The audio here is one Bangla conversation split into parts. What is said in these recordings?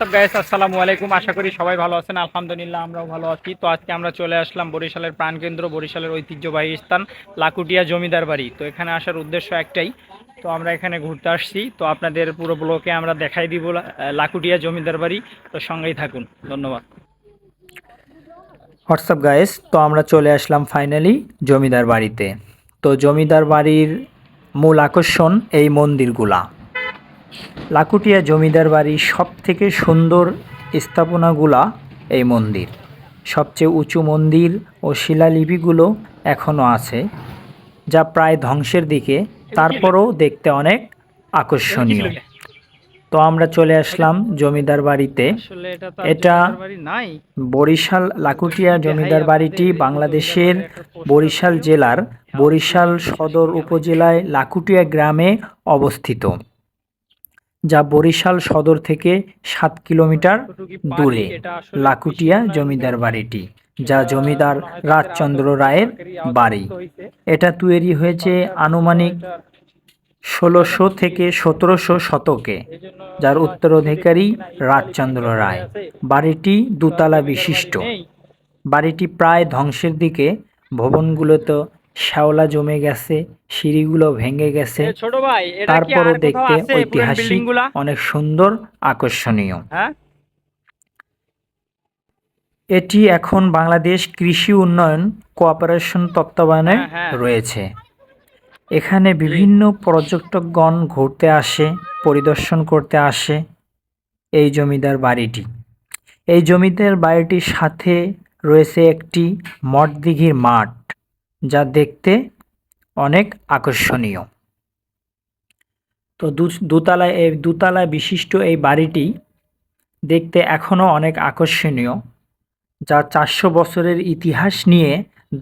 গাইস আসসালামু আলাইকুম আশা করি সবাই ভালো আছেন আলহামদুলিল্লাহ আমরাও ভালো আছি তো আজকে আমরা চলে আসলাম বরিশালের প্রাণকেন্দ্র বরিশালের ঐতিহ্যবাহী স্থান লাকুটিয়া জমিদার বাড়ি তো এখানে আসার উদ্দেশ্য একটাই তো আমরা এখানে ঘুরতে আসছি তো আপনাদের পুরো ব্লকে আমরা দেখাই দিব লাকুটিয়া জমিদার বাড়ি তো সঙ্গেই থাকুন ধন্যবাদ হোয়াটসঅ্যাপ গাইস তো আমরা চলে আসলাম ফাইনালি জমিদার বাড়িতে তো জমিদার বাড়ির মূল আকর্ষণ এই মন্দিরগুলা। লাকুটিয়া জমিদার বাড়ির সব থেকে সুন্দর স্থাপনাগুলা এই মন্দির। সবচেয়ে উঁচু মন্দির ও শিলালিপিগুলো এখনও আছে যা প্রায় ধ্বংসের দিকে তারপরও দেখতে অনেক আকর্ষণীয়। তো আমরা চলে আসলাম জমিদার বাড়িতে। এটা বরিশাল লাকুটিয়া জমিদার বাড়িটি বাংলাদেশের বরিশাল জেলার বরিশাল সদর উপজেলায় লাকুটিয়া গ্রামে অবস্থিত। যা বরিশাল সদর থেকে সাত কিলোমিটার দূরে, লাকুটিয়া জমিদার বাড়িটি, যা জমিদার রাজচন্দ্র রায়ের বাড়ি। এটা তৈরি হয়েছে আনুমানিক ষোলোশো থেকে সতেরোশো শতকে, যার উত্তরাধিকারী রাজচন্দ্র রায়। বাড়িটি দুতলা বিশিষ্ট। বাড়িটি প্রায় ধ্বংসের দিকে, ভবনগুলোতে শ্যাওলা জমে গেছে সিঁড়িগুলো ভেঙে গেছে। ছোট ভাই এটা তারপরও দেখতে ঐতিহাসিক অনেক সুন্দর আকর্ষণীয়। হ্যাঁ? এটি এখন বাংলাদেশ কৃষি উন্নয়ন কোঅপারেশন তত্ত্বাবধানে হ্যাঁ, হ্যাঁ। রয়েছে। এখানে বিভিন্ন পর্যটকগণ ঘুরতে আসে পরিদর্শন করতে আসে এই জমিদার বাড়িটি। এই জমিদার বাড়িটির সাথে রয়েছে একটি মঠদিঘির মাঠ। যা দেখতে অনেক আকর্ষণীয়। তো দোতলায়, এই দোতলায় বিশিষ্ট এই বাড়িটি দেখতে এখনও অনেক আকর্ষণীয়, যা চারশো বছরের ইতিহাস নিয়ে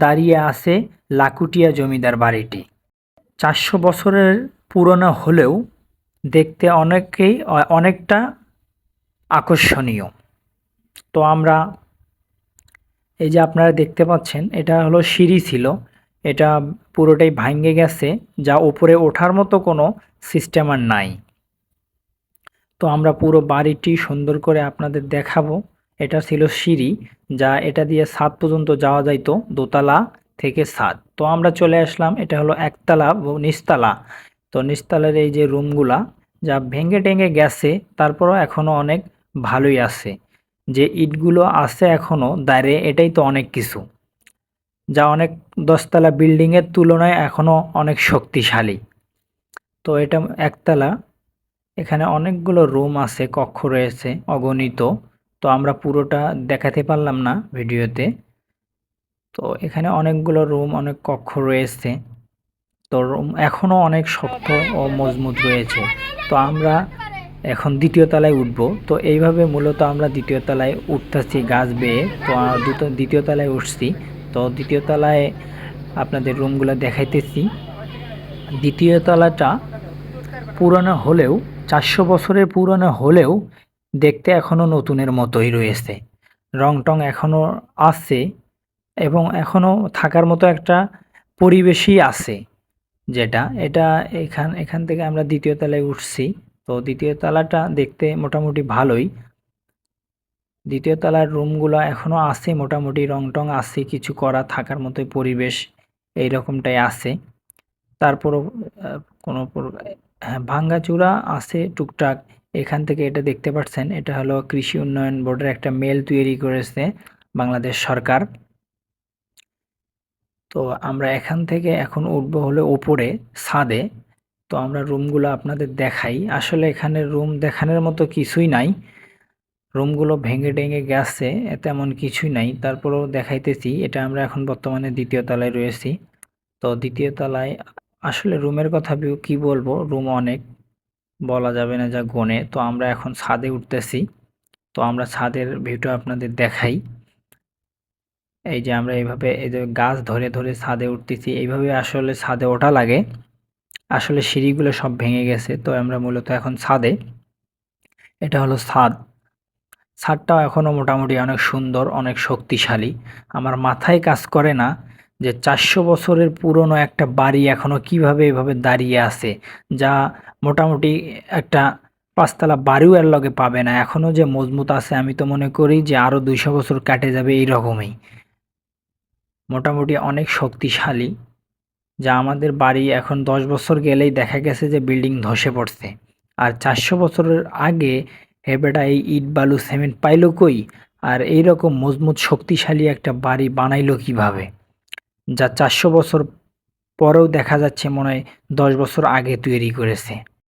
দাঁড়িয়ে আছে লাকুটিয়া জমিদার বাড়িটি। চারশো বছরের পুরনো হলেও দেখতে অনেকেই অনেকটা আকর্ষণীয়। তো আমরা এই যে আপনারা দেখতে পাচ্ছেন, এটা হলো সিঁড়ি ছিল। এটা পুরোটাই ভাঙ্গে গেছে, যা ওপরে ওঠার মতো কোনো সিস্টেম আর নাই। তো আমরা পুরো বাড়িটি সুন্দর করে আপনাদের দেখাবো। এটা ছিল সিঁড়ি, যা এটা দিয়ে ছাদ পর্যন্ত যাওয়া যাইতো, দোতলা থেকে ছাদ। তো আমরা চলে আসলাম, এটা হলো একতলা নিচতলা। তো নিচতলার এই যে রুমগুলা যা ভেঙে টেঙে গেছে, তারপরও এখনও অনেক ভালোই আছে। যে ইটগুলো আছে এখনও দাঁড়িয়ে এটাই তো অনেক কিছু। যা অনেক দশতলা বিল্ডিংয়ের তুলনায় এখনও অনেক শক্তিশালী। তো এটা একতলা, এখানে অনেকগুলো রুম আছে, কক্ষ রয়েছে, অগণিত। তো আমরা পুরোটা দেখাতে পারলাম না ভিডিওতে। তো এখানে অনেকগুলো রুম, অনেক কক্ষ রয়েছে। তো রুম এখনও অনেক শক্ত ও মজবুত রয়েছে। তো আমরা এখন দ্বিতীয় তলায় উঠব। তো এইভাবে মূলত আমরা দ্বিতীয় তলায় উঠতেছি গাছ বেয়ে। তো দুটো, দ্বিতীয় তলায় উঠছি। তো দ্বিতীয় তলায় আপনাদের রুমগুলো দেখাইতেছি। দ্বিতীয় তলাটা পুরনো হলেও, চারশো বছরের পুরনো হলেও দেখতে এখনও নতুনের মতোই রয়েছে। রং টং এখনও আছে এবং এখনও থাকার মতো একটা পরিবেশই আছে যেটা। এটা এখান এখান থেকে আমরা দ্বিতীয় তলায় উঠছি। তো দ্বিতীয় তলাটা দেখতে মোটামুটি ভালোই। দ্বিতীয় তলার রুমগুলো এখনও আছে, মোটামুটি রং টং আছে, কিছু করা থাকার মতোই পরিবেশ এই রকমটাই আছে তারপরও কোনো হ্যাঁ ভাঙ্গাচুরা আছে টুকটাক। এখান থেকে এটা দেখতে পাচ্ছেন, এটা হলো কৃষি উন্নয়ন বোর্ডের একটা মেল তৈরি করেছে বাংলাদেশ সরকার। তো আমরা এখান থেকে এখন উঠবো হলো ওপরে, ছাদে। তো আমরা রুমগুলো আপনাদের দেখাই। আসলে এখানে রুম দেখানোর মতো কিছুই নাই। রুমগুলো ভেঙে টেঙে গেছে, তেমন কিছুই নাই। তারপরেও দেখাইতেছি, এটা আমরা এখন বর্তমানে দ্বিতীয় তলায় রয়েছি। তো দ্বিতীয় তলায় আসলে রুমের কথা কি বলব? রুম অনেক, বলা যাবে না যা গনে। তো আমরা এখন ছাদে উঠতেছি। তো আমরা ছাদের ভিউটা আপনাদের দেখাই। এই যে আমরা এইভাবে এই যে গাছ ধরে ধরে ছাদে উঠতেছি। এইভাবে আসলে ছাদে ওঠা লাগে। আসলে সিঁড়িগুলো সব ভেঙে গেছে, তো আমরা মূলত এখন ছাদে। এটা হলো ছাদ। ছাদটাও এখনও মোটামুটি অনেক সুন্দর, অনেক শক্তিশালী। আমার মাথায় কাজ করে না যে চারশো বছরের পুরনো একটা বাড়ি এখনও কীভাবে এভাবে দাঁড়িয়ে আছে, যা মোটামুটি একটা পাঁচতলা বাড়িও এর লগে পাবে না। এখনও যে মজবুত আছে, আমি তো মনে করি যে আরও দুইশো বছর কাটে যাবে এই রকমই মোটামুটি অনেক শক্তিশালী। যা আমাদের বাড়ি এখন দশ বছর গেলেই দেখা গেছে যে বিল্ডিং ধসে পড়ছে। আর চারশো বছরের আগে হেবেটা এই ইট, বালু, সিমেন্ট পাইল কই? আর এই রকম মজবুত, শক্তিশালী একটা বাড়ি বানাইল কীভাবে? যা চারশো বছর পরেও দেখা যাচ্ছে মনে হয় দশ বছর আগে তৈরি করেছে।